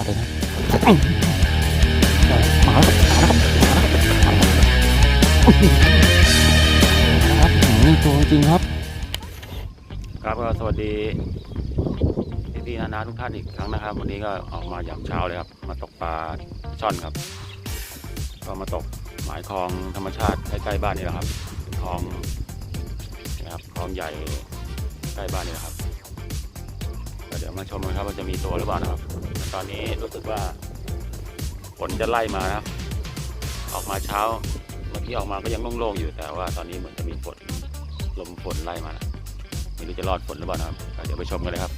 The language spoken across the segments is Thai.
จัดเลยนะมาแล้วครับมาครับครับนี่ตัวจริงครับ ครับก็สวัสดีพี่ๆนานาทุกท่านอีกครั้งนะครับ วันนี้ก็ออกมายามเช้าเลยครับ มาตกปลาช่อนครับ ก็มาตกหมายคลองธรรมชาติใกล้ๆบ้านนี่แหละครับคลองนะครับคลองใหญ่ใกล้บ้านนี่แหละครับ เดี๋ยวมาชมกันครับว่าจะมีตัวหรือเปล่านะครับ ตอนนี้รู้สึกว่าฝนจะไล่มานะครับ ออกมาเช้า เมื่อกี้ออกมาก็ยังโล่งๆอยู่แต่ว่าตอนนี้เหมือนจะมีฝนลมฝนไล่มานะไม่รู้จะรอดฝนหรือเปล่านะครับเดี๋ยวไปชมกันเลยครับ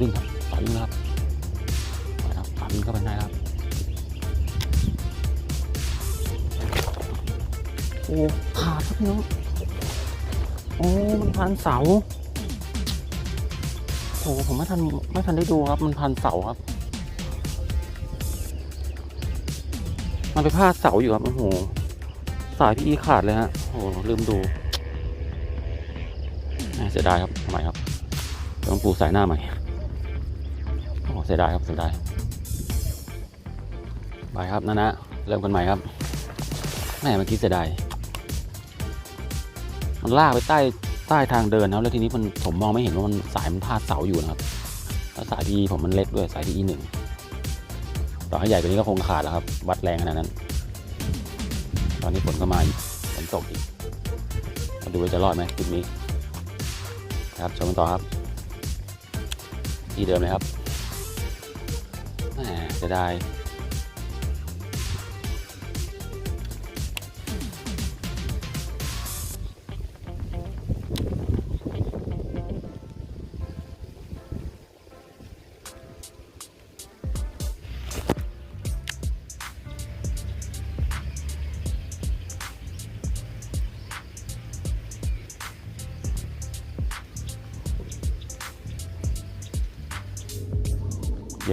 วิ่งครับปล่อยวิ่งแล้วครับปล่อยครับปล่อยวิ่งเข้าไปในครับโอ้ขาดครับพี่น้องโอ้มันพันเสาโอ้ผมไม่ทันไม่ทันได้ดูครับ มันพันเสาครับ มันไปพาดเสาอยู่ครับโอ้โหสายพี่อีขาดเลยฮะโอ้โหลืมดูเสียดายครับทำไมครับต้องปูสายหน้าใหม่ สียดายครับเสียดายบายครับนะนะเริ่มกันใหม่ครับแม่เมื่อกี้เสียดายมันลากไปใต้ใต้ทางเดินนะครับแล้วทีนี้มันผมมองไม่เห็นว่ามันสายมันพาดเสาอยู่นะครับแล้วสายทีผมมันเล็กด้วยสายทีหนึ่งต่อให้ใหญ่กว่านี้ก็คงขาดแล้วครับ วัดแรงขนาดนั้น ตอนนี้ฝนก็มาอีกฝนตกอีกมาดูว่าจะรอดไหมคลิปนี้ ครับชมกันต่อครับ ที่เดิมเลยครับ แหมจะได้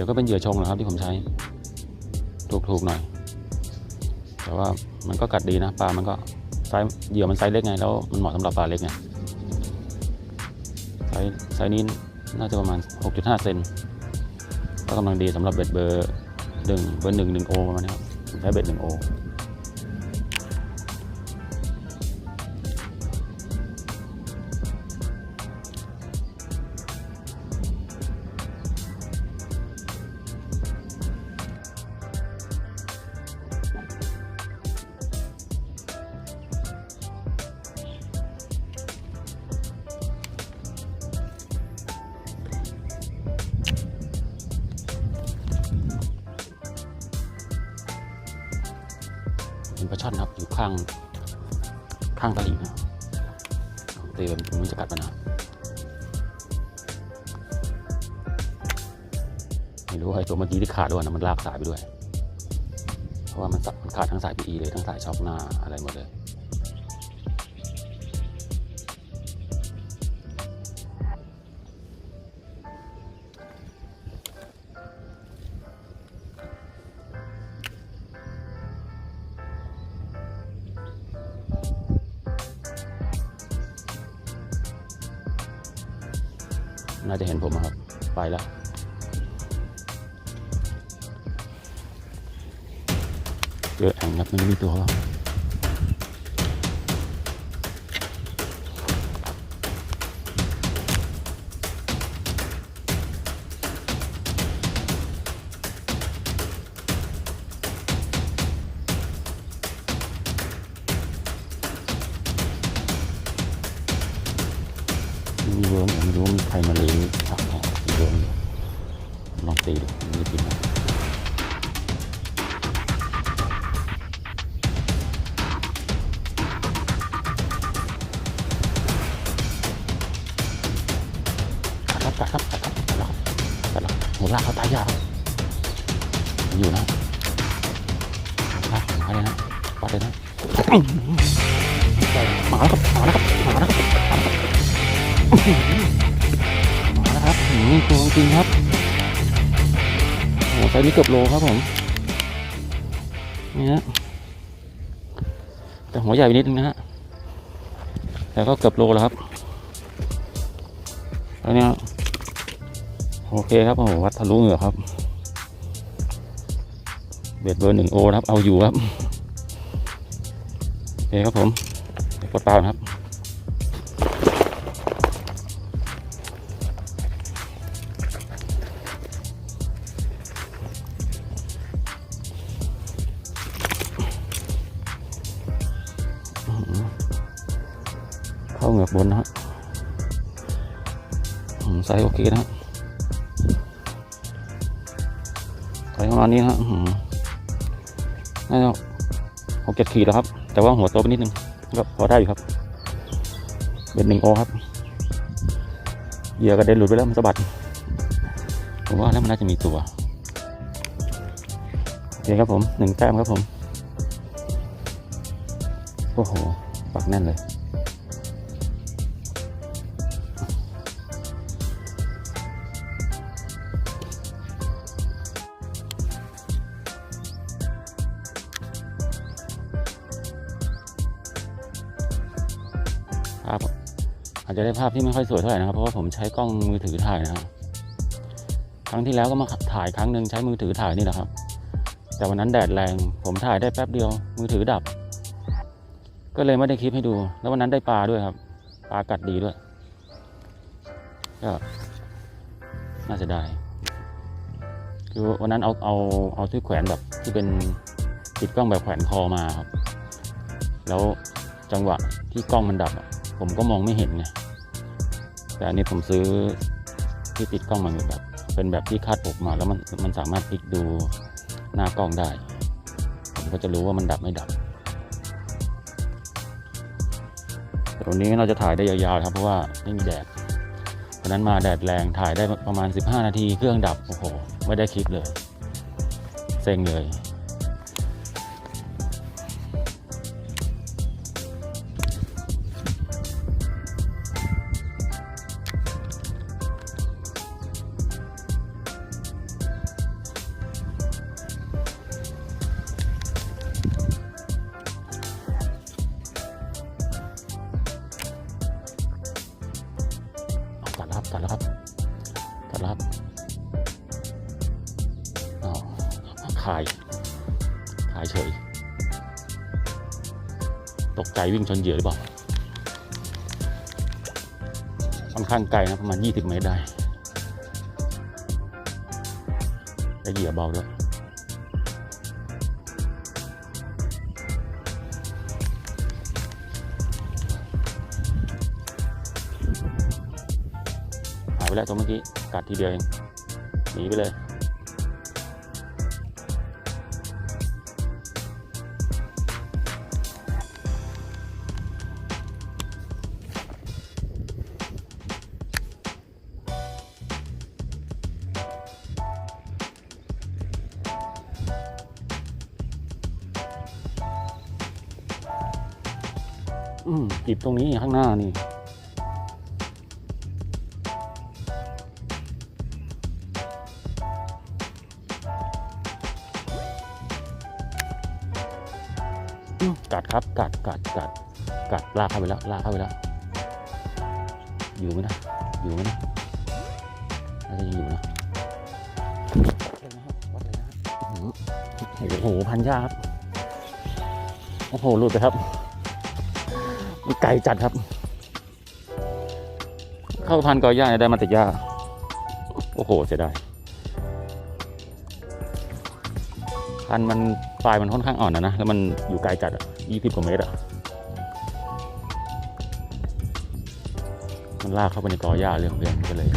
ดี๋ยวก็เป็นเหยื่อชงแหละครับที่ผมใช้ ถูกๆหน่อย แต่ว่ามันก็กัดดีนะปลามันก็ไซส์เหยื่อมันไซส์เล็กไงแล้วมันเหมาะสำหรับปลาเล็กไงไซส์ไซส์นี้น่าจะประมาณ 6.5 เซนก็กำลังดีสำหรับเบ็ดเบอร์หนึ่งเบอร์หนึ่งหนึ่งโอประมาณนี้ครับใช้เบ็ดหนึ่งโอ ปลาช่อนครับ อยู่ข้างข้างตลิ่งนะตีแบบมันจะกัดมันนะไม่รู้ว่าไอ้ตัวเมื่อกี้ที่ขาดด้วยนะมันลากสายไปด้วย เพราะว่ามันสับมันขาดทั้งสายพีเลยทั้งสายช็อคหน้าอะไรหมดเลย เจอแอ่งครับมันไม่มีตัวครับมีเวิร์มไม่รู้ว่ามีใครมาเลยงผักของมีเวิร์มลองตีดูมีกินไหม ลากเขาตายยากอยู่นะลากมาเลยนะปัดเลยนะมาแล้วครับมาแล้วครับมาแล้วครับมาแล้วครับนี่ตัวจริงครับโอ้โหไซส์นี้เกือบโลครับผมนี่ฮะแต่หัวใหญ่ไปนิดนึงนะฮะแต่ก็เกือบโลแล้วครับแล้วเนี่ย โอเคครับโอ้วัดทะลุเหงือครับ เบ็ดเบอร์หนึ่งโอครับ เอาอยู่ครับ โอเคครับผมเดี๋ยวกดเปล่านะครับเข้าเหงือกบนนะครับอืมไซส์โอเคนะครั ไซส์ประมาณนี้นะฮะน่าจะหกเจ็ดขีดแล้วครับ แต่ว่าหัวโตไปนิดนึงก็พอได้อยู่ครับ เป็นหนึ่งโอครับเหยื่อกระเด็นหลุดไปแล้วมันสะบัดผมว่าแล้วมันน่าจะมีตัวโอเคครับผมหนึ่งแต้มครับผม โอ้โห ปักแน่นเลย อาจจะได้ภาพที่ไม่ค่อยสวยเท่าไหร่นะครับ เพราะว่าผมใช้กล้องมือถือถ่ายนะครับครั้งที่แล้วก็มาถ่ายครั้งหนึ่งใช้มือถือถ่ายนี่แหละครับ แต่วันนั้นแดดแรง ผมถ่ายได้แป๊บเดียว มือถือดับ ก็เลยไม่ได้คลิปให้ดู แล้ววันนั้นได้ปลาด้วยครับ ปลากัดดีด้วย ก็น่าจะได้คือวันนั้นเอาเอาเอาที่แขวนแบบที่เป็นติดกล้องแบบแขวนคอมาครับ แล้วจังหวะที่กล้องมันดับอะ ผมก็มองไม่เห็นไงแต่อันนี้ผมซื้อที่ติดกล้องมันแบบ เป็นแบบที่คาดอกมาแล้วมันมันสามารถพลิกดูหน้ากล้องได้ ผมก็จะรู้ว่ามันดับไม่ดับแต่ตรงนี้เราจะถ่ายได้ยาวๆครับเพราะว่าไม่มีแดดวันนั้นมาแดดแรงถ่ายได้ประมาณ 15 นาทีเครื่องดับโอ้โหไม่ได้คลิปเลย เซ็งเลย คายคายเฉย ตกใจวิ่งชนเหยื่อหรือเปล่า ค่อนข้างไกลนะประมาณ 20 เมตรได้และเหยื่อเบาด้วยหายไปแล้วตัวเมื่อกี้ กัดทีเดียวเอง หนีไปเลย จิบตรงนี้ข้างหน้านี่กัดครับกัดกัดกัดกัดลากเข้าไปแล้วลากเข้าไปแล้ว อยู่ไหมนะ อยู่ไหมนะน่าจะยังอยู่นะวัดเลยนะโอ้โหพันยาครับ โอ้โหหลุดไปครับ ไก่จัดครับ เข้าพันกอย่าได้มาติดยาโอ้โหเสียดายพันมันปลายมันค่อนข้างอ่อนนะนะ แล้วมันอยู่ไกลจัดอะยี่สิบกว่าเมตรอะ มันลากเข้าไปในกอหญ้าเรื่องของเรื่องก็เลย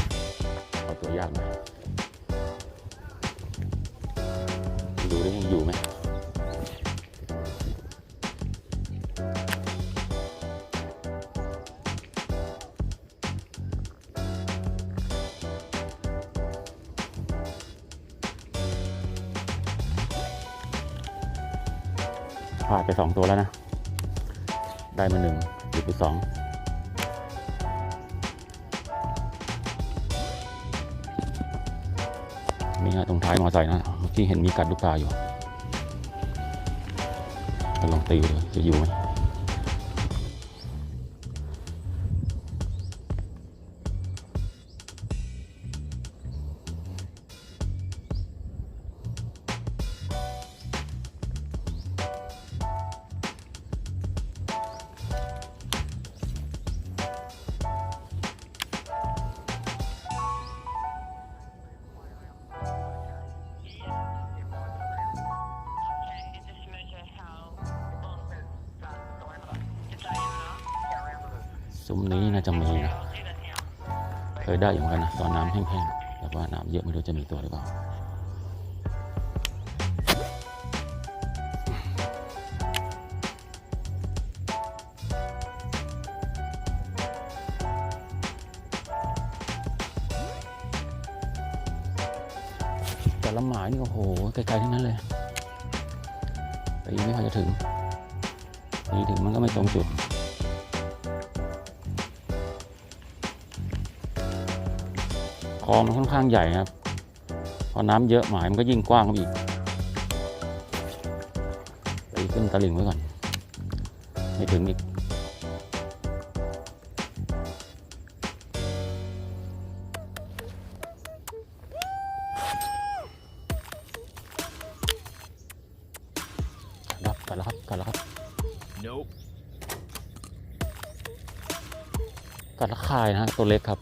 ลาดไปสองตัวแล้วนะ ได้มาหนึ่งหยุดไปสองมีฮะตรงท้ายมอไซค์นะเมื่อกี้เห็นมีกัดลูกตาอยู่ลองตีเลยจะอยู่ไหม ซุ้มนี้น่าจะมีนะเคยได้อยู่เหมือนกันนะตอนน้ำแห้งๆแต่ว่าน้ำเยอะไม่รู้จะมีตัวหรือเปล่า คลองมันค่อนข้างใหญ่ครับ พอน้ำเยอะหมายมันก็ยิ่งกว้างเข้าไปอีกไปขึ้นตลิ่งไว้ก่อน ไม่ถึงอีก รับกันแล้วครับกันแล้วครับ Nope. กัดละคายนะฮะตัวเล็กครับ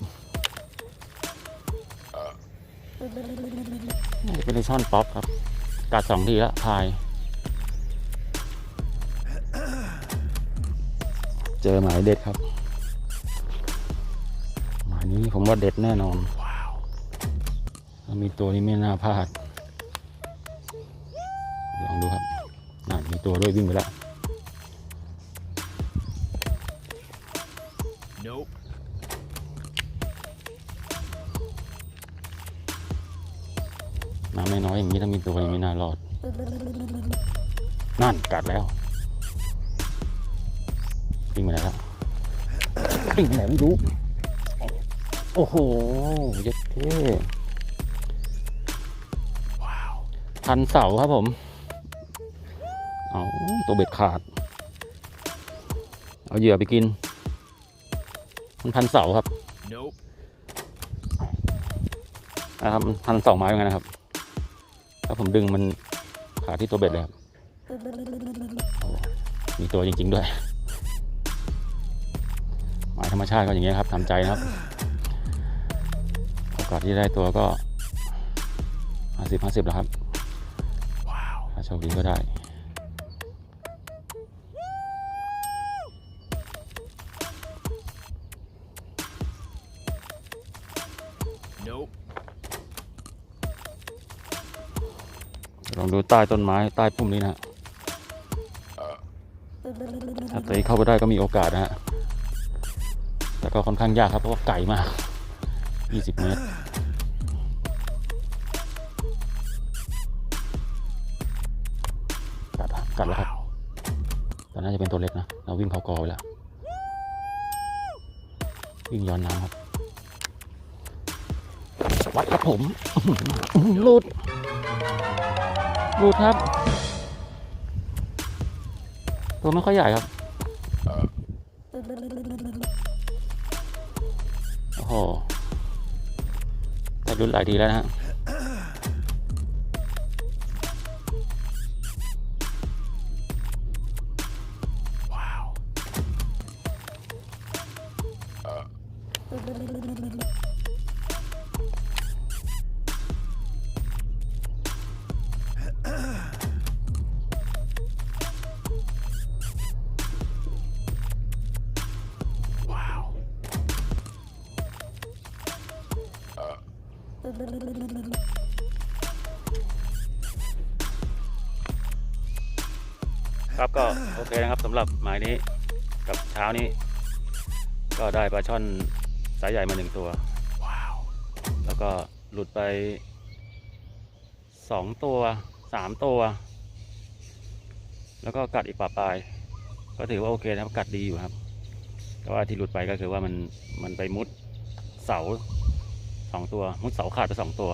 นี่เป็นในช่อนป๊อปครับ กัดสองทีแล้วคาย เจอหมายเด็ดครับ หมายนี้ผมว่าเด็ดแน่นอนว้าวมีตัวนี้ไม่น่าพลาด ลองดูครับน่ามีตัวด้วยวิ่งไปแล้ว น้ำน้อยๆอย่างนี้ถ้ามีตัวยังไม่น่ารอด นั่นกัดแล้วปิ้งไปไหนแล้วปิ้งไปไหนไม่รู้ โอ้โหเยัดเท่ว้าวพันเสาครับผม เอาตัวเบ็ดขาด เอาเหยื่อไปกิน มันพันเสาครับ Nope. นะครับมันพันสองไม้เหมือนกันนะครับ แล้วผมดึงมันขาที่ตัวเบ็ดเลยครับมีตัวจริง ๆ ด้วย หมายธรรมชาติก็อย่างเงี้ยครับทำใจนะครับโอกาสที่ได้ตัวก็ห้าสิบห้าสิบแล้วครับว้าวถ้าโชคดีก็ได้ ลองดูใต้ต้นไม้ใต้พุ่มนี้นะฮะถ้าตีเข้าไปได้ก็มีโอกาสนะฮะ แต่ก็ค่อนข้างยากครับเพราะว่าไกลมาก 20 เมตร กัดครับกัดแล้วครับแต่น่าจะเป็นตัวเล็กนะ เราวิ่งเขากอไปแล้ว วิ่งย้อนน้ำครับ วัดครับผมหลุด รูดครับ ตัวไม่ค่อยใหญ่ครับ โอ้โหแต่ลุ้นหลายทีแล้วนะฮะ ครับก็โอเคนะครับสำหรับหมายนี้กับเช้านี้ ก็ได้ปลาช่อนสายใหญ่มาหนึ่งตัวว้าวแล้วก็หลุดไปสองตัวสามตัว แล้วก็กัดอีกปลาปลาย ก็ถือว่าโอเคนะครับกัดดีอยู่ครับ แต่ว่าที่หลุดไปก็คือว่ามันมันไปมุดเสาสองตัว มุดเสาขาดไปสองตัว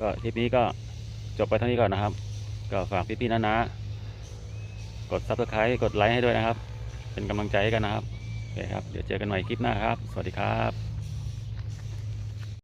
ก็ทริปนี้ก็จบไปเท่านี้ก่อนนะครับ ก็ฝากพี่ๆนะนะ กด subscribe กดไลค์ให้ด้วยนะครับ เป็นกำลังใจให้กันนะครับโอเคครับ เดี๋ยวเจอกันใหม่คลิปหน้าครับ สวัสดีครับ